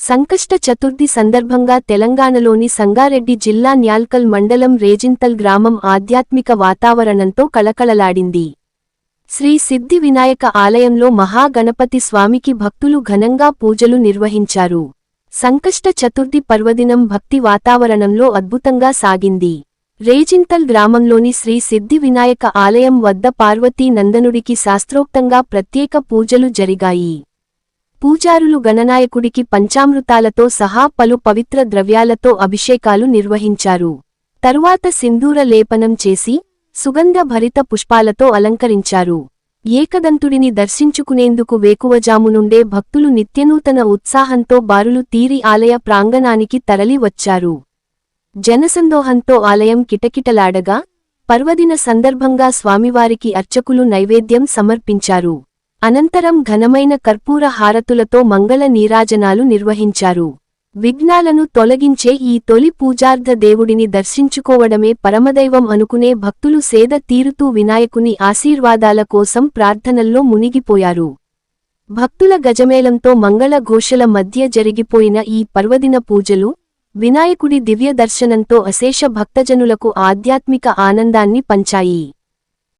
సంకష్ట చతుర్థి సందర్భంగా తెలంగాణలోని సంగారెడ్డి జిల్లా న్యాల్కల్ మండలం రేజింతల్ గ్రామం ఆధ్యాత్మిక వాతావరణంతో కళకళలాడింది. శ్రీ సిద్ధి వినాయక ఆలయంలో మహాగణపతి స్వామికి భక్తులు ఘనంగా పూజలు నిర్వహించారు. సంకష్ట చతుర్థి పర్వదినం భక్తి వాతావరణంలో అద్భుతంగా సాగింది. రేజింతల్ గ్రామంలోని శ్రీ సిద్ధి వినాయక ఆలయం వద్ద పార్వతీ నందనుడికి శాస్త్రోక్తంగా ప్రత్యేక పూజలు జరిగాయి. పూజారులు గణనాయకుడికి పంచామృతాలతో సహా పలు పవిత్ర ద్రవ్యాలతో అభిషేకాలు నిర్వహించారు. తరువాత సింధూర లేపనం చేసి సుగంధ భరిత పుష్పాలతో అలంకరించారు. ఏకదంతుడిని దర్శించుకునేందుకు వేకువజాము నుండే భక్తులు నిత్యనూతన ఉత్సాహంతో బారులు తీరి ఆలయ ప్రాంగణానికి తరలి వచ్చారు. జనసందోహంతో ఆలయం కిటకిటలాడగా పర్వదిన సందర్భంగా స్వామివారికి అర్చకులు నైవేద్యం సమర్పించారు. అనంతరం ఘనమైన కర్పూర హారతులతో మంగళ నీరాజనాలు నిర్వహించారు. విఘ్నాలను తొలగించే ఈ తొలి పూజార్ధ దేవుడిని దర్శించుకోవడమే పరమదైవం అనుకునే భక్తులు సేద తీరుతూ వినాయకుని ఆశీర్వాదాల కోసం ప్రార్థనల్లో మునిగిపోయారు. భక్తుల గజమేళంతో మంగళ ఘోషల మధ్య జరిగిపోయిన ఈ పర్వదిన పూజలు వినాయకుడి దివ్య దర్శనంతో అశేష భక్తజనులకు ఆధ్యాత్మిక ఆనందాన్ని పంచాయి.